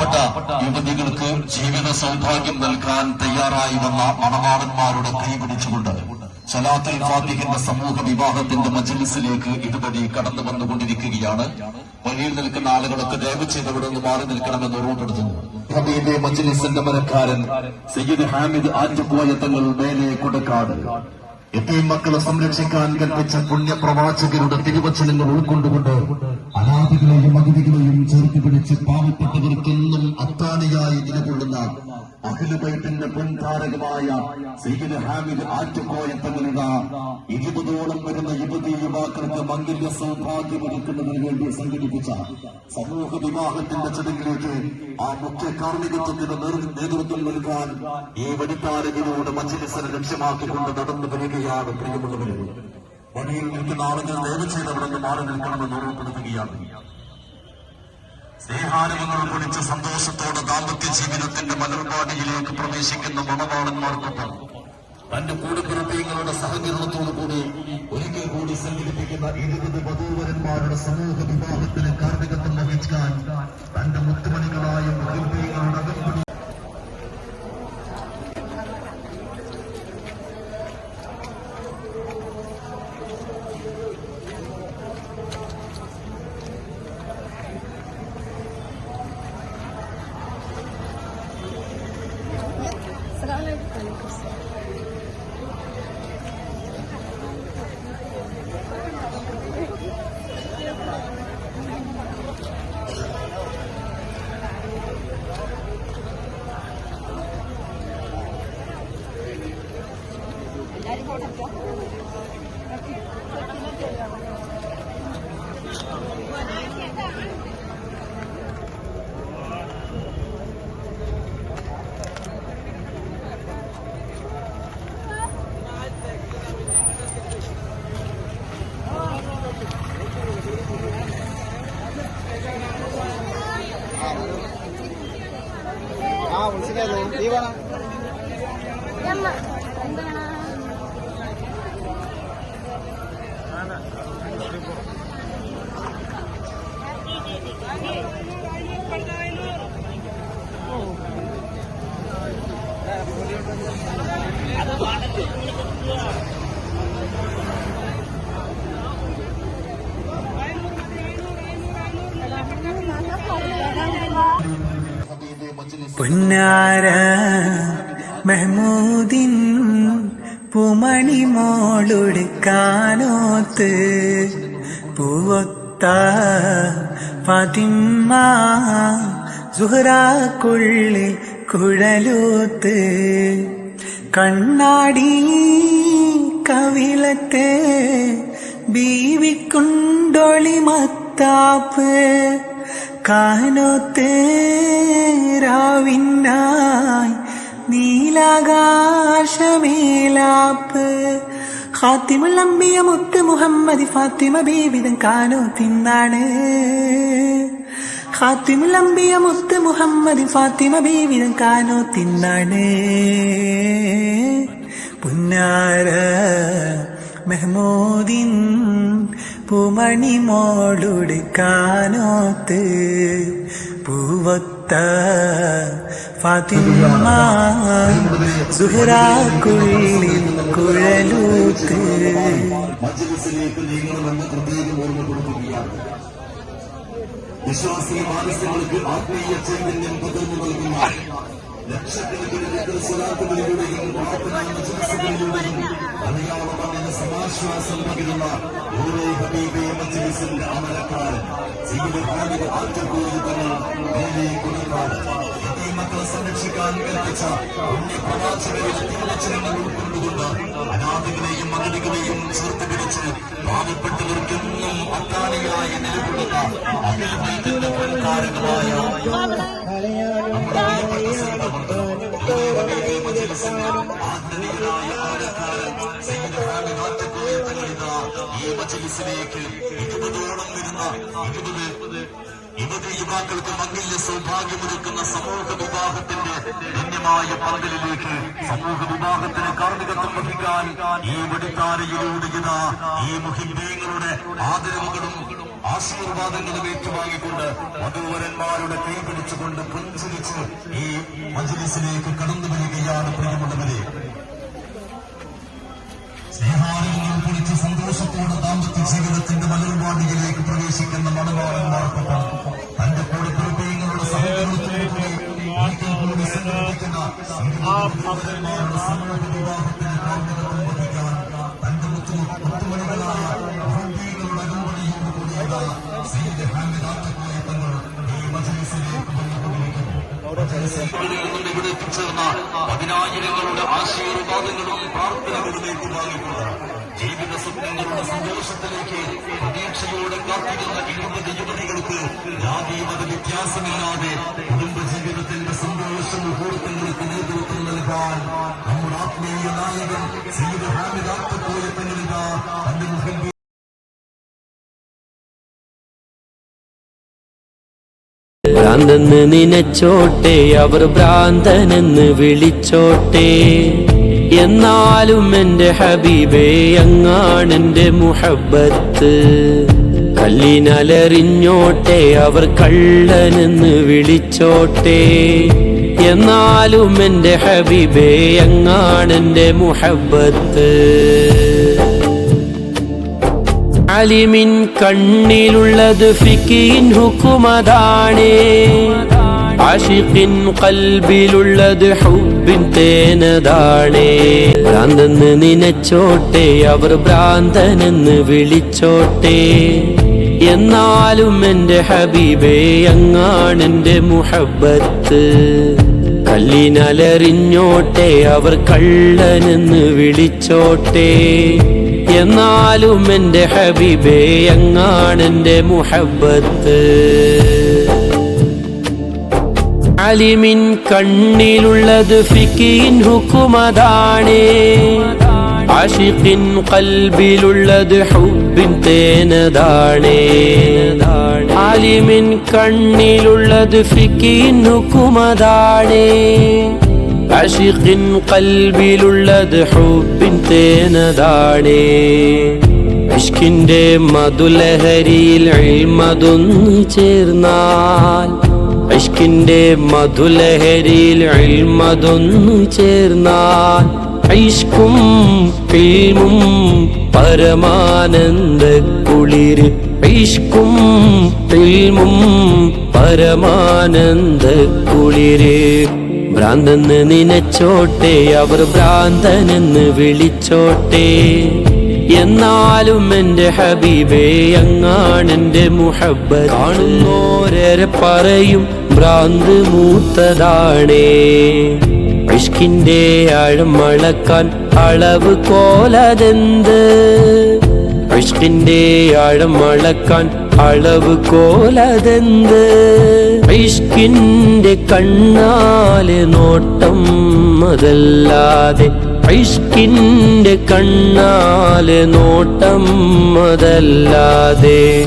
പാവപ്പെട്ട യുവതികൾക്ക് ജീവിത സൗഭാഗ്യം നൽകാൻ തയ്യാറായി വന്ന മണവാളന്മാരുടെ കൈപിടിച്ചുകൊണ്ട് സലാത്തുൽ ഫാത്തിഹിന്റെ സമൂഹ വിവാഹത്തിന്റെ മജ്ലിസിലേക്ക് ഇതുവഴി കടന്നു വന്നുകൊണ്ടിരിക്കുകയാണ്. വഴിയിൽ നിൽക്കുന്ന ആളുകളൊക്കെ ദയവ് ചെയ്ത് ഇവിടെ നിന്ന് മാറി നിൽക്കണമെന്ന് ഓർമ്മപ്പെടുത്തുന്നു ഹബീബെ മജ്ലിസിന്റെ മരക്കാരൻ സയ്യിദ് ഹാമിദ് ആറ്റുപോയ തങ്ങൾ മേലെ കൊടുക്കാട്. എത്രയും മക്കളെ സംരക്ഷിക്കാൻ കൽപ്പിച്ച പുണ്യപ്രവാചകരുടെ തിരുവചനങ്ങൾ ഉൾക്കൊണ്ടുകൊണ്ട് അനാഥികളെയും അതിഥികളെയും ചേർത്ത് പിടിച്ച് പാവപ്പെട്ടവർക്കെന്നും അത്താണിയായി നിലകൊള്ളുന്ന അഖിലുബൈത്തിന്റെ പൊൻതാരകമായ സയ്യിദ് ഹാമിദ് ആറ്റുകോയ തങ്ങളുടെ ഇരുപതോളം വരുന്ന യുവതി യുവാക്കൾക്ക് മംഗല്യ സൗഭാഗ്യമൊരുക്കുന്നതിന് വേണ്ടി സംഘടിപ്പിച്ച സമൂഹ വിവാഹത്തിന്റെ ചടങ്ങിലേക്ക് ആ മുഖ്യ കാർമ്മികത്വത്തിന് നേതൃത്വം നൽകാൻ ഈ വനിതാരകരോട് മജ്ലിസിനെ ലക്ഷ്യമാക്കിക്കൊണ്ട് നടന്നു വരികയാണ് പ്രിയമുള്ളവരെ വഴിയിൽ നിൽക്കുന്ന ആളുകൾ ദയവ് ചെയ്ത് അവിടെ നിന്ന് മാറി നിൽക്കണമെന്ന് ഓർമ്മപ്പെടുത്തുകയാണ്. സ്നേഹാനുഭവങ്ങൾ പൊളിച്ച സന്തോഷത്തോടെ ദാമ്പത്യ ജീവിതത്തിന്റെ മലർപാടിയിലേക്ക് പ്രവേശിക്കുന്ന മണവാളന്മാർക്കൊപ്പം തന്റെ കൂടപ്പിറപ്പിയങ്ങളുടെ സഹകരണത്തോടു കൂടി ഒരിക്കൽ കൂടി സംഘടിപ്പിക്കുന്ന ഇരുപത് വധൂവരന്മാരുടെ സമൂഹ വിവാഹത്തിന് കാർമ്മികത്വം വഹിക്കാൻ തന്റെ മുത്തുമണികളായ ahí. പൊന്നാര മെഹമൂദിൻ പൂമണി മോളൊടുക്കാനോത്ത് പൂവൊത്ത ഫാത്തിമ്മ സുഹറാക്കുള്ളി കുഴലൂത്ത് കണ്ണാടി കവിളത്തെ ബീവിക്കുണ്ടൊളി മത്താപ്പ് കാനോത്തേരാവിനായി നീലാകാശമേലാപ്പ് ഹാത്തിമുൽ അമ്പിയ മുത്ത് മുഹമ്മദ് ഫാത്തിമ ബീവിതം കാനോ തിന്നാണ്. ഹാത്തിമുൽ അമ്പിയ മുത്ത് മുഹമ്മദ് ഫാത്തിമ ബീവിതം കാനോ തിന്നാണ്. പുന്നാര മെഹമൂദിൻ പൂമണി മോളുടെ കാനോത്ത്. പൂവത്ത ഫാത്തിമ സുഹറാക്കുള്ളിൽ കുഴലൂത്ത് വിശ്വാസി മാനസങ്ങൾക്ക് ആത്മീയ ചൈതന്യം പകർന്നു നൽകുന്ന ലക്ഷക്കണക്കിന് സ്വലാത്തുകളിലൂടെയും പ്രാർത്ഥനാ മജ്ലിസുകളിലൂടെയും മലയാള മണ്ണിന് സമാശ്വാസം പകരുന്ന ഓരോ ഹബീബെ മജ്ലിസിന്റെ അമരക്കാരൻ ജീവിത ഹാദിക ആറ്റക്കൂറുകൾ നേരെ കൊടുക്കാട് ഈ മക്കളെ സംരക്ഷിക്കാൻ കൽപ്പിച്ച പുണ്യപ്രവാചകരുടെ തിരുവചനങ്ങൾ ഉൾക്കൊണ്ടുകൊണ്ട് അനാഥകളെയും അഗതികളെയും ചേർത്ത് പിടിച്ച് പാവപ്പെട്ടവർക്കെന്നും അത്താണിയായി നിലകൊള്ളുന്ന അഖിലത്തിന്റെ പൊൻകാരങ്ങളായ നമ്മുടെ പ്രിയപ്പെട്ട സയ്യിദ് ഹാമിദ് ആറ്റക്കോയ തങ്ങളിതാ ഈ മജ്ലിസിലേക്ക് ഇരുപതോളം വരുന്ന ഇരുപത് യുവതി യുവാക്കൾക്ക് മംഗല്യ സൗഭാഗ്യമൊരുക്കുന്ന സമൂഹ വിവാഹത്തിന്റെ ധന്യമായ പങ്കലിലേക്ക് സമൂഹ വിവാഹത്തിന് കാർമ്മികത്വം വഹിക്കാൻ ഈ വെടിത്താരയിലൂടെ ഇതാ ഈ മുഹിന്ദയങ്ങളുടെ ആദരവുകളും ആശീർവാദങ്ങളും ഏറ്റുവാങ്ങിക്കൊണ്ട് വധൂവരന്മാരുടെ കൈ പിടിച്ചുകൊണ്ട് പുഞ്ചിരിച്ച് ഈ മജ്ലിസിലേക്ക് കടന്നു വരികയാണ് പ്രിയമുള്ളവരെ. സ്നേഹാലയങ്ങൾ പൊളിച്ച് സന്തോഷത്തോടെ ദാമ്പത്യ ജീവിതത്തിന്റെ മലർവാടിയിലേക്ക് പ്രവേശിക്കുന്ന മണവാളന്മാർക്കൊപ്പം തന്റെ കൂടെ പ്രത്യേകങ്ങളുടെ കൂടി സംഘടിപ്പിക്കുന്ന സമൂഹ തന്റെ മുത്തു മുത്തുമണികളായ ഇവിടെ എത്തിച്ചേർന്ന പതിനായിരങ്ങളുടെ ആശീർവാദങ്ങളും പ്രാർത്ഥനകളും ഏറ്റുവാങ്ങിക്കൊണ്ട് ജീവിത സ്വപ്നങ്ങളുടെ സന്തോഷത്തിലേക്ക് പ്രതീക്ഷയോടെ കാത്തിരുന്ന ഇരുപത് യുവതികൾക്ക് ജാതീമത വ്യത്യാസമില്ലാതെ കുടുംബജീവിതത്തിന്റെ സന്തോഷ മുഹൂർത്തങ്ങൾക്ക് നേതൃത്വം നൽകാൻ നമ്മുടെ ആത്മീയ നായകൻ തങ്ങളിതാ തന്റെ മുഖം ഭ്രാന്തെന്ന് നിനച്ചോട്ടെ അവർ ഭ്രാന്തനെന്ന് വിളിച്ചോട്ടെ. എന്നാലും എന്റെ ഹബീബേ അങ്ങാണ് എന്റെ മുഹബത്ത് കല്ലിനലറിഞ്ഞോട്ടെ അവർ കള്ളനെന്ന് വിളിച്ചോട്ടെ. എന്നാലും എന്റെ ഹബീബേ അങ്ങാണ് എന്റെ മുഹബത്ത് അലിമിൻ കണ്ണിലുള്ളത് ഫിക്കിൻ ഹുക്കുമതാണേ. ആഷിഖിൻ കൽബിലുള്ളത് ഹുബിൻ തേനതാണേ. ഭ്രാന്തെന്ന് നിനച്ചോട്ടെ അവർ ഭ്രാന്തനെന്ന് വിളിച്ചോട്ടെ. എന്നാലും എന്റെ ഹബീബേ അങ്ങാണെന്റെ മുഹബത്ത് കല്ലിനലറിഞ്ഞോട്ടെ അവർ കള്ളനെന്ന് വിളിച്ചോട്ടെ. എന്നാലും എന്റെ ഹബീബേ അങ്ങാണെന്റെ മുഹബത്ത് അലിമിൻ കണ്ണിലുള്ളത് ഫിക്കിൻ ഹുക്കുമതാണേ. ആഷിഖിൻ കൽബിലുള്ളത് ഹുബിൻ തേനതാണേ. ആലിമിൻ കണ്ണിലുള്ളത് ഫിക്കിൻ ഹുക്കുമതാണേ. ആഷിഖിൻ കൽബിലുള്ളത് ഹുബിൻ തേനതാണേ. ഇഷ്കിന്റെ മധുലഹരിയിൽ മതൊന്നു ചേർന്നാൽ ഇഷ്കിന്റെ മധുലഹരിയിൽ അൽമതൊന്നു ചേർന്നാൽ ഐഷ്കും ഇൽമും പരമാനന്ദ കുളിര് ഐഷ്കും ഇൽമും പരമാനന്ദ കുളിര് ഭ്രാന്തെന്ന് നിനച്ചോട്ടെ അവർ ഭ്രാന്തനെന്ന് വിളിച്ചോട്ടെ. എന്നാലും എന്റെ ഹബീബേ അങ്ങാണെന്റെ മുഹബ്ബ കാണുന്നോരരെ പറയും ഭ്രാന്ത് മൂത്തതാണേ. ഇഷ്കിന്റെ ആഴം അളക്കാൻ അളവ് കോലതെന്ത്? ഇഷ്കിന്റെ ആഴം അളക്കാൻ അളവ് കോലതെന്ത്? ഇഷ്കിന്റെ കണ്ണാലെ നോട്ടം അതല്ലാതെ ഇഷ്കിന്റെ കണ്ണാലെ നോട്ടം അതല്ലാതെ